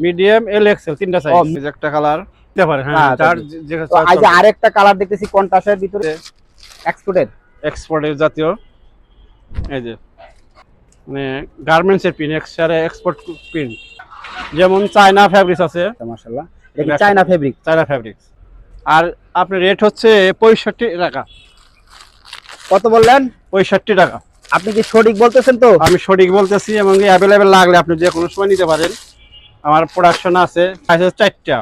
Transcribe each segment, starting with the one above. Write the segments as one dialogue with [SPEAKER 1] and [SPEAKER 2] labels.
[SPEAKER 1] Medium L XL তিনটা size একটা colour দিতে পারে হ্যাঁ
[SPEAKER 2] হ্যাঁ,
[SPEAKER 1] যার
[SPEAKER 2] তা-
[SPEAKER 1] যে
[SPEAKER 2] আরেকটা কালার দেখতেছি কন্ট্রাস্টের ভিতরে এক্সপোর্টের
[SPEAKER 1] এক্সপোর্টের জাতীয়। এই যে মানে গার্মেন্টস এর পিন এক্সট্রা এক্সপোর্ট প্রিন্ট যেমন চায়না ফ্যাব্রিক্স আছে।
[SPEAKER 2] মাশাআল্লাহ। এটা চায়না ফেব্রিক
[SPEAKER 1] চায়না ফ্যাব্রিক্স আর আপনার রেট হচ্ছে পঁয়ষট্টি টাকা।
[SPEAKER 2] কত বললেন?
[SPEAKER 1] পঁয়ষট্টি টাকা।
[SPEAKER 2] আপনি কি সঠিক বলতেছেন তো?
[SPEAKER 1] আমি সঠিক বলতেছি এবং অ্যাভেলেবেল লাগলে আপনি যে কোনো সময় নিতে পারেন। আমার প্রোডাকশন আছে। চারটা।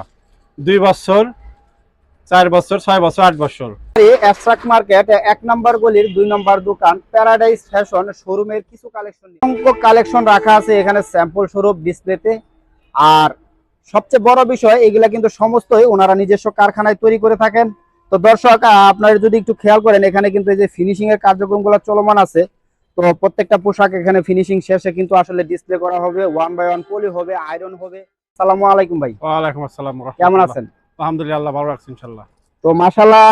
[SPEAKER 1] দুই বছর, চার বছর, ছয় বছর, আট বছর।
[SPEAKER 2] মার্কেট এক নাম্বার গলির দুই নাম্বার দোকান প্যারাডাইস ফ্যাশন শোরুমের কিছু কালেকশন সংখ্যক কালেকশন রাখা আছে এখানে স্যাম্পল স্বরূপ ডিসপ্লেতে আর সবচেয়ে বড় বিষয়, এগুলা কিন্তু সমস্তই ওনারা নিজস্ব কারখানায় তৈরি করে থাকেন। তো দর্শক আপনারা যদি একটু খেয়াল করেন, এখানে কিন্তু এই যে ফিনিশিং এর কার্যক্রমগুলো চলমান আছে। তো প্রত্যেকটা পোশাক এখানে ফিনিশিং শেষে কিন্তু আসলে ডিসপ্লে করা হবে ওয়ান বাই ওয়ান পলি হবে আয়রন হবে। সালামু আলাইকুম ভাই।
[SPEAKER 1] ওয়ালাইকুম আসসালাম
[SPEAKER 2] কেমন আছেন?
[SPEAKER 1] আলহামদুলিল্লাহ ভালো রাখছি ইনশাল্লাহ
[SPEAKER 2] তো মাশাল্লাহ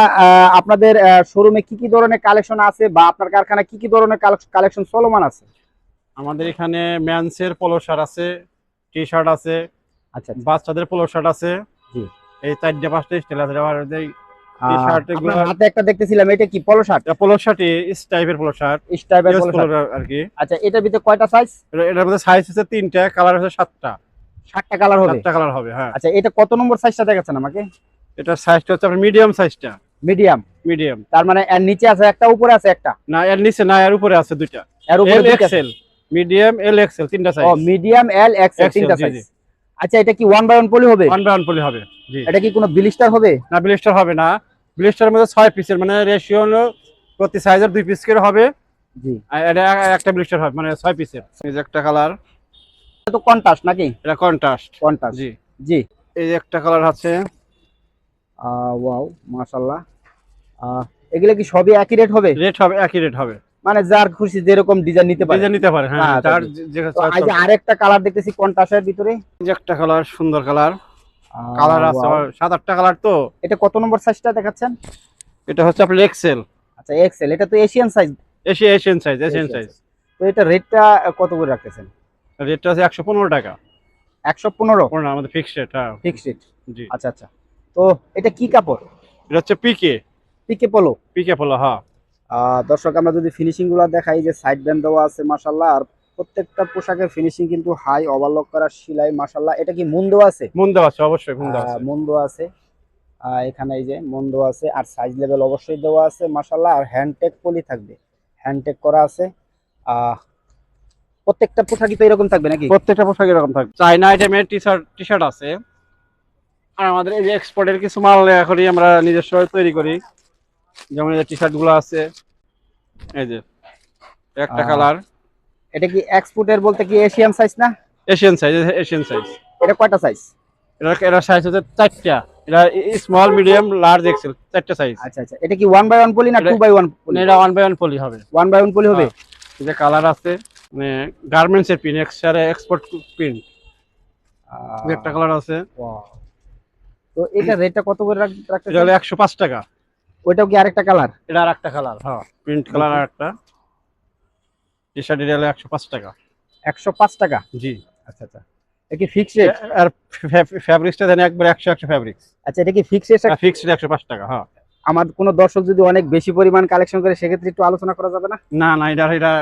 [SPEAKER 2] আপনাদের শোরুমে কি কি ধরনের কালেকশন আছে বা আপনার কারখানায় কি কি ধরনের কালেকশন চলমান আছে?
[SPEAKER 1] আমাদের এখানে ম্যানসের পোলো শার্ট আছে টি শার্ট আছে
[SPEAKER 2] আচ্ছা আচ্ছা।
[SPEAKER 1] বাচ্চাদের পোলো শার্ট আছে।
[SPEAKER 2] জি।
[SPEAKER 1] এই চারটে পাঁচটা স্টাইল আছে।
[SPEAKER 2] হাতে একটা দেখতেছিলাম এটা কি পলো শার্ট
[SPEAKER 1] পোলো শার্টই টাইপের পোলো শার্ট
[SPEAKER 2] স্টাইপের পলো শার্ট
[SPEAKER 1] আর কি
[SPEAKER 2] আচ্ছা এটার ভিতরে কয়টা সাইজ
[SPEAKER 1] এটার মধ্যে সাইজ হচ্ছে তিনটা কালার হচ্ছে সাতটা।
[SPEAKER 2] সাতটা কালার হবে?
[SPEAKER 1] সাতটা কালার হবে হ্যাঁ।
[SPEAKER 2] আচ্ছা এটা কত নম্বর সাইজটা দেখাচ্ছেন আমাকে?
[SPEAKER 1] এটা সাইজটা হচ্ছে আপনার মিডিয়াম সাইজটা
[SPEAKER 2] মিডিয়াম
[SPEAKER 1] মিডিয়াম
[SPEAKER 2] তার মানে এর নিচে আছে একটা উপরে আছে একটা?
[SPEAKER 1] না এর নিচে না এর উপরে আছে দুইটা।
[SPEAKER 2] এর উপরে
[SPEAKER 1] এক্সেল মিডিয়াম এল এক্সেল তিনটা
[SPEAKER 2] ও
[SPEAKER 1] সাইজ
[SPEAKER 2] মিডিয়াম এল এক্সেল তিনটা সাইজ। আচ্ছা এটা কি ওয়ান বাই ওয়ান পলি হবে?
[SPEAKER 1] ওয়ান বাই ওয়ান পলি হবে জি।
[SPEAKER 2] এটা কি কোনো বিলিস্টার হবে?
[SPEAKER 1] না ব্লিস্টার হবে না। ব্লিস্টারের মধ্যে ছয় পিসের মানে রেশিও হলো প্রতি সাইজের দুই পিস করে হবে।
[SPEAKER 2] জি।
[SPEAKER 1] এটা একটা ব্লিস্টার হবে মানে ছয় পিসের এই একটা কালার
[SPEAKER 2] এটা তো কন্ট্রাস্ট নাকি?
[SPEAKER 1] এটা কন্ট্রাস্ট
[SPEAKER 2] কন্ট্রাস্ট
[SPEAKER 1] জি।
[SPEAKER 2] জি।
[SPEAKER 1] এই যে একটা কালার আছে।
[SPEAKER 2] ওয়াও মাশাআল্লাহ। এগুলো কি সবই একই রেট হবে?
[SPEAKER 1] রেট হবে একই রেট হবে।
[SPEAKER 2] মানে যার খুশি যেরকম ডিজাইন নিতে পারে।
[SPEAKER 1] ডিজাইন নিতে পারে হ্যাঁ
[SPEAKER 2] হ্যাঁ,
[SPEAKER 1] যার যে-
[SPEAKER 2] আরেকটা কালার দেখতেছি কন্ট্রাস্টের ভিতরে?
[SPEAKER 1] একটা কালার সুন্দর কালার কালার আছে সাত আটটা কালার তো।
[SPEAKER 2] এটা কত নম্বর সাইজটা দেখাচ্ছেন?
[SPEAKER 1] এটা হচ্ছে আপনার এক্সেল
[SPEAKER 2] আচ্ছা এক্সেল এটা তো Asian size
[SPEAKER 1] Asia Asian size Asian size
[SPEAKER 2] তো এটা রেটটা কত করে রাখতেছেন?
[SPEAKER 1] রেটটা আছে একশো পনেরো টাকা।
[SPEAKER 2] একশো পনেরো?
[SPEAKER 1] পনেরো আমাদের ফিক্সড রেট হ্যাঁ।
[SPEAKER 2] ফিক্স রেট
[SPEAKER 1] জি।
[SPEAKER 2] আচ্ছা আচ্ছা। তো এটা কি কাপড়?
[SPEAKER 1] এটা হচ্ছে পিকে
[SPEAKER 2] পিকে পলো
[SPEAKER 1] পিকে ফলো হ্যাঁ।
[SPEAKER 2] দর্শক আমরা যদি ফিনিশিংগুলো দেখাই যে সাইড ব্যান্ড দেওয়া আছে মাশাল্লাহ আর প্রত্যেকটা পোশাকের ফিনিশিং কিন্তু হাই ওভারলক করা সিলাই মাশাল্লাহ এটা কি মুন দেওয়া আছে?
[SPEAKER 1] মন দেওয়া আছে অবশ্যই মন
[SPEAKER 2] আহ,
[SPEAKER 1] আছে।
[SPEAKER 2] আছে। এখানে এই যে মন দেওয়া আছে আর সাইজ লেভেল অবশ্যই দেওয়া আছে মাশাল্লাহ আর হ্যান্ডটেক পলি থাকবে। হ্যান্ডটেক করা আছে। প্রত্যেকটা পোশাকই তো এরকম থাকবে নাকি?
[SPEAKER 1] প্রত্যেকটা পোশাক এরকম থাকবে। চাইনা আইটেমের টি শার্ট টি শার্ট আছে। আর আমাদের এই যে এক্সপোর্টের কিছু মাল এখনই আমরা নিজস্ব তৈরি করি। যেমন এই টি শার্টগুলো আছে এই যে একটা কালার
[SPEAKER 2] এটা কি এক্সপোর্টের বলতে কি এশিয়ান সাইজ না?
[SPEAKER 1] এশিয়ান সাইজ এশিয়ান সাইজ
[SPEAKER 2] এটা কয়টা সাইজ
[SPEAKER 1] এটা এটা সাইজ হচ্ছে চারটা। এটা স্মল মিডিয়াম লার্জ এক্সেল চারটা সাইজ
[SPEAKER 2] আচ্ছা আচ্ছা। এটা কি ওয়ান বাই ওয়ান পলি না
[SPEAKER 1] এটা-
[SPEAKER 2] টু বাই ওয়ান পলি
[SPEAKER 1] এটা ওয়ান বাই ওয়ান পলি হবে।
[SPEAKER 2] ওয়ান বাই ওয়ান পলি হবে?
[SPEAKER 1] এই যে কালার আছে মানে গার্মেন্টস এর পিন এক্সট্রা এক্সপোর্ট প্রিন্ট একটা কালার আছে.
[SPEAKER 2] তো এটা রেটটা কত করে রাখ-
[SPEAKER 1] এটা
[SPEAKER 2] রাখতেছেন?
[SPEAKER 1] হলো একশো পাঁচ টাকা।
[SPEAKER 2] ওইটাও কি আরেকটা কালার?
[SPEAKER 1] এটা আরেকটা কালার। হ্যাঁ। প্রিন্ট কালার আর একটা টি শার্ট এটা হলো একশো পাঁচ টাকা।
[SPEAKER 2] একশো পাঁচ টাকা?
[SPEAKER 1] জি।
[SPEAKER 2] আচ্ছা আচ্ছা। এটা কি ফিক্স রেট
[SPEAKER 1] আর ফ্যাব্রিক্সটা দেন একবার একশো একশো ফ্যাব্রিক্স
[SPEAKER 2] আচ্ছা এটা কি ফিক্স রেট
[SPEAKER 1] ফিক্সড একশো পাঁচ টাকা হ্যাঁ।
[SPEAKER 2] আমার কোনো দর্শক যদি অনেক বেশি পরিমাণ কালেকশন করে সেক্ষেত্রে একটু আলোচনা করা যাবে না?
[SPEAKER 1] না না এটা এটা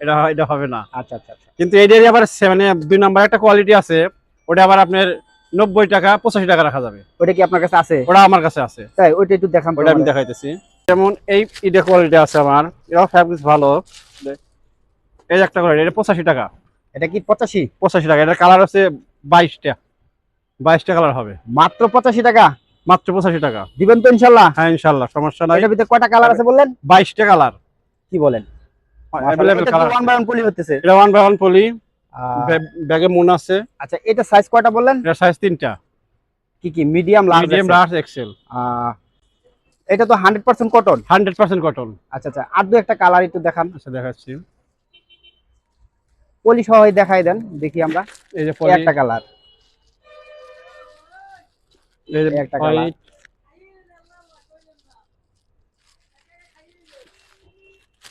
[SPEAKER 1] এটা এটা হবে না।
[SPEAKER 2] আচ্ছা আচ্ছা আচ্ছা।
[SPEAKER 1] কিন্তু এটারই আবার মানে দুই নাম্বার একটা কোয়ালিটি আছে। ওটা আবার আপনার নব্বই টাকা পঁচাশি টাকা রাখা যাবে।
[SPEAKER 2] ওটা কি আপনার কাছে আছে?
[SPEAKER 1] ওটা আমার কাছে আছে।
[SPEAKER 2] তাই ওইটা একটু দেখান
[SPEAKER 1] ওটা আমি দেখাইতেছি। যেমন এই ইটা কোয়ালিটি আছে আমার এটাও ফ্যাব্রিক্স ভালো। এই একটা কোয়ালিটি এটা পঁচাশি টাকা।
[SPEAKER 2] এটা কি পঁচাশি?
[SPEAKER 1] পঁচাশি টাকা এটা কালার আছে বাইশটা। বাইশটা কালার হবে।
[SPEAKER 2] মাত্র পঁচাশি টাকা?
[SPEAKER 1] মাত্র পঁচাশি টাকা।
[SPEAKER 2] দিবেন তো ইনশাল্লাহ।
[SPEAKER 1] হ্যাঁ ইনশাল্লাহ সমস্যা নাই।
[SPEAKER 2] এটার ভিতরে কয়টা কালার আছে বললেন?
[SPEAKER 1] বাইশটা কালার
[SPEAKER 2] কি বলেন?
[SPEAKER 1] Colour
[SPEAKER 2] one by one poly হতেছে
[SPEAKER 1] এটা ওয়ান বাই ওয়ান পলি ব্যাগে মুন আছে।
[SPEAKER 2] আচ্ছা এটা সাইজ কয়টা বললেন?
[SPEAKER 1] এটা সাইজ তিনটা।
[SPEAKER 2] কি কি medium large
[SPEAKER 1] medium large XL
[SPEAKER 2] এটা তো hundred percent cotton
[SPEAKER 1] hundred percent cotton
[SPEAKER 2] আচ্ছা আচ্ছা আর দু একটা কালার একটু দেখান।
[SPEAKER 1] আচ্ছা দেখাচ্ছি।
[SPEAKER 2] পলি সহ দেখাই দেন দেখি আমরা।
[SPEAKER 1] এই যে পলি।
[SPEAKER 2] একটা কালার
[SPEAKER 1] এই যে
[SPEAKER 2] একটা
[SPEAKER 1] white,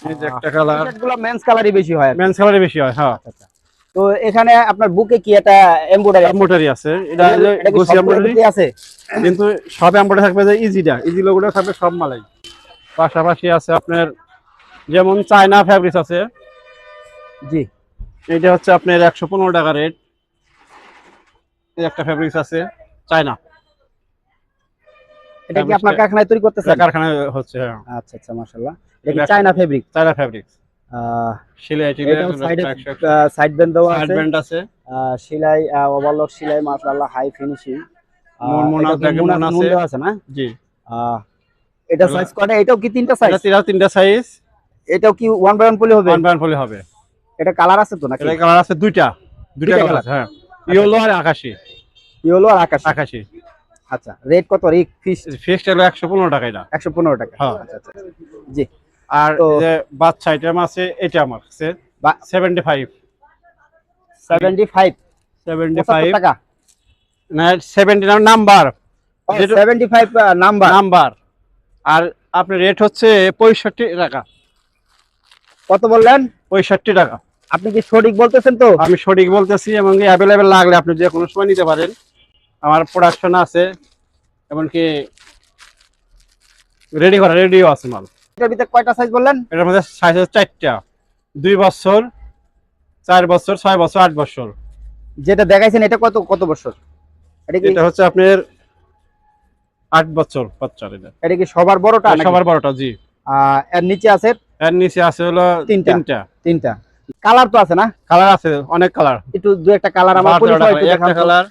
[SPEAKER 1] এই যে একটা
[SPEAKER 2] কালারগুলো মেন্স কালারই বেশি হয়।
[SPEAKER 1] মেন্স কালারে বেশি হয় হ্যাঁ।
[SPEAKER 2] আচ্ছা আচ্ছা। তো এখানে আপনার বুকে কি এটা এমব্রয়ডারি
[SPEAKER 1] এমব্রয়ডারি আছে। এটা গোসি এমব্রয়ডারি
[SPEAKER 2] আছে?
[SPEAKER 1] কিন্তু সব এমব্রয়ডারি থাকবে যে ইজিটা ইজি লোগোটা থাকবে সব মালাই। পাশাপাশি আছে আপনার যেমন চায়না ফ্যাব্রিক্স আছে।
[SPEAKER 2] জি।
[SPEAKER 1] এটা হচ্ছে আপনার একশো পনেরো টাকা রেট একটা ফ্যাব্রিক্স আছে চায়না।
[SPEAKER 2] এটা কি আপনার কারখানায় তৈরি করতেছেন?
[SPEAKER 1] কারখানায় হচ্ছে হ্যাঁ।
[SPEAKER 2] আচ্ছা আচ্ছা মাশাআল্লাহ। এটা কি চায়না ফেব্রিক
[SPEAKER 1] চায়না ফ্যাব্রিক্স
[SPEAKER 2] আহ
[SPEAKER 1] সেলাই
[SPEAKER 2] সাইড ব্যান্ড দেওয়া আছে।
[SPEAKER 1] ব্যান্ড আছে।
[SPEAKER 2] আহ, সেলাই ওভারলক সেলাই মাশাআল্লাহ হাই ফিনিশিং
[SPEAKER 1] আছে,
[SPEAKER 2] না?
[SPEAKER 1] জি।
[SPEAKER 2] এটা সাইজ কটা? এটাও কি তিনটা সাইজ
[SPEAKER 1] এটা তিনটা সাইজ
[SPEAKER 2] এটাও কি ওয়ান বাই ওয়ান পলি হবে?
[SPEAKER 1] ওয়ান বাই হবে।
[SPEAKER 2] এটা কালার আছে তো
[SPEAKER 1] এটা কালার আছে দুইটা। দুইটা কালার আছে হ্যাঁ। ইয়েলো আর আকাশি।
[SPEAKER 2] ইয়েলো আর আকাশ?
[SPEAKER 1] আকাশি।
[SPEAKER 2] আচ্ছা রেট কত? রেট ফিস
[SPEAKER 1] ফিক্সড হলো একশো পনেরো টাকা এটা।
[SPEAKER 2] একশো পনেরো টাকা।
[SPEAKER 1] হ্যাঁ।
[SPEAKER 2] আচ্ছা আচ্ছা। জি।
[SPEAKER 1] আর যে বাচ্চা আইটেম আছে এটা আমার সেভেন্টি ফাইভ
[SPEAKER 2] সেভেন্টি ফাইভ টাকা?
[SPEAKER 1] না সেভেন্টি নাম্বার যেটা-
[SPEAKER 2] সেভেন্টি ফাইভ নাম্বার
[SPEAKER 1] নাম্বার আর আপনার রেট হচ্ছে পঁয়ষট্টি টাকা।
[SPEAKER 2] কত বললেন?
[SPEAKER 1] পঁয়ষট্টি টাকা।
[SPEAKER 2] আপনি কি সঠিক বলতেছেন তো?
[SPEAKER 1] আমি সঠিক বলতেছি এবং অ্যাভেলেবেল লাগলে আপনি যে কোনো সময় নিতে পারেন। আমার প্রোডাকশন আছে এমনকি রেডি করা রেডিও আছে মাল।
[SPEAKER 2] এটার ভিতরে কয়টা সাইজ বললেন?
[SPEAKER 1] এটার মধ্যে সাইজ হচ্ছে চারটা। দুই বছর চার বছর ছয় বছর আট বছর।
[SPEAKER 2] যেটা দেখাইছেন এটা কত কত বছর? এটা কি
[SPEAKER 1] হচ্ছে আপনার আট বছর বাচ্চার এটা।
[SPEAKER 2] এটা কি সবার বড়টা
[SPEAKER 1] সবার বড়টা জি।
[SPEAKER 2] এর নিচে আছে?
[SPEAKER 1] এর নিচে আছে হলো
[SPEAKER 2] তিনটা।
[SPEAKER 1] তিনটা।
[SPEAKER 2] কালার তো আছে না?
[SPEAKER 1] কালার আছে অনেক কালার।
[SPEAKER 2] একটু দু একটা কালার আমার পরিচয় একটু দেখান
[SPEAKER 1] কালার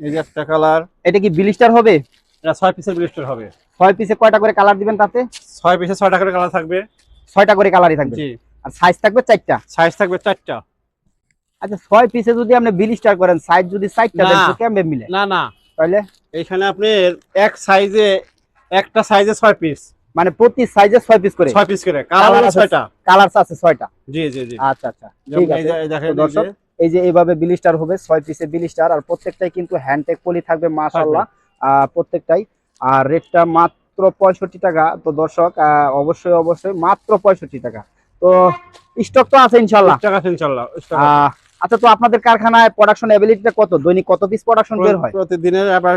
[SPEAKER 1] এই যে একটা কালার।
[SPEAKER 2] এটা কি বিলিস্টার হবে?
[SPEAKER 1] এটা ছয় পিসের ব্লিস্টার হবে।
[SPEAKER 2] ছয় পিসে কয়টা করে কালার দিবেন তাতে?
[SPEAKER 1] ছয় পিসে ছয়টা করে কালার থাকবে।
[SPEAKER 2] ছয়টা করে কালারই থাকবে।
[SPEAKER 1] জি।
[SPEAKER 2] আর সাইজ থাকবে চারটা?
[SPEAKER 1] সাইজ থাকবে চারটা।
[SPEAKER 2] আচ্ছা ছয় পিসে যদি আপনি বিলিস্টার করেন সাইজ যদি চারটা দেন তো কেমনে মিলে?
[SPEAKER 1] না না।
[SPEAKER 2] তাহলে?
[SPEAKER 1] এইখানে আপনি এক সাইজে একটা সাইজে ছয় পিস
[SPEAKER 2] মানে প্রতি সাইজে ছয় পিস করে।
[SPEAKER 1] ছয় পিস করে। কালার
[SPEAKER 2] আছে।
[SPEAKER 1] ছয়টা।
[SPEAKER 2] কালার আছে ছয়টা।
[SPEAKER 1] জি জি জি।
[SPEAKER 2] আচ্ছা আচ্ছা। ঠিক আছে।
[SPEAKER 1] এই দেখেন
[SPEAKER 2] দর্শক, এই যে এইভাবে বিলিস্টার হবে ছয় পিসে বিলিস্টার আর প্রত্যেকটাই কিন্তু হ্যান্ডটেক পলি থাকবে। মাশাআল্লাহ। প্রত্যেকটাই। আর রেটটা মাত্র পঁয়ষট্টি টাকা। তো দর্শক অবশ্যই অবশ্যই মাত্র পঁয়ষট্টি টাকা। তো স্টক তো আছে ইনশাল্লাহ
[SPEAKER 1] টাকা আছে ইনশাল্লাহ
[SPEAKER 2] আচ্ছা তো আপনাদের কারখানায় প্রোডাকশন এবিলিটিটা কত? দৈনিক কত পিস প্রোডাকশন বের হয়?
[SPEAKER 1] প্রতিদিনের আবার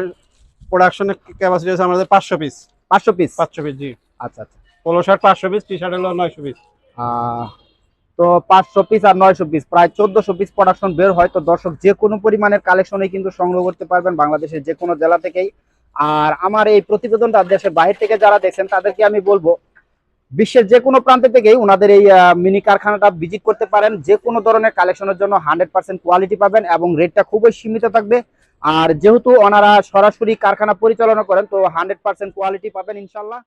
[SPEAKER 1] প্রোডাকশনের ক্যাপাসিটি আছে আমাদের পাঁচশো পিস
[SPEAKER 2] পাঁচশো পিস
[SPEAKER 1] পাঁচশো পিস জি।
[SPEAKER 2] আচ্ছা আচ্ছা।
[SPEAKER 1] পোলো শার্ট পাঁচশো পিস টি শার্ট হলো নয়শো পিস
[SPEAKER 2] আহ, তো পাঁচশো পিস আর নয়শো পিস প্রায় চোদ্দশো পিস প্রোডাকশন বের হয়। তো দর্শক, যে কোনো পরিমাণের কালেকশনে কিন্তু সংগ্রহ করতে পারবেন বাংলাদেশের যে কোনো জেলা থেকেই। আর আমার এই প্রতিবেদনটা দেশের বাইরে থেকে যারা দেখছেন, তাদেরকে আমি বলব, বিশ্বের যে কোনো প্রান্ত থেকেই ওনাদের এই মিনি কারখানাটা ভিজিট করতে পারেন। যে কোনো ধরনের কালেকশনের জন্য হান্ড্রেড পার্সেন্ট কোয়ালিটি পাবেন এবং রেটটা খুবই সীমিত থাকবে। আর যেহেতু ওনারা সরাসরি কারখানা পরিচালনা করেন, তো হান্ড্রেড পার্সেন্ট কোয়ালিটি পাবেন ইনশাল্লাহ।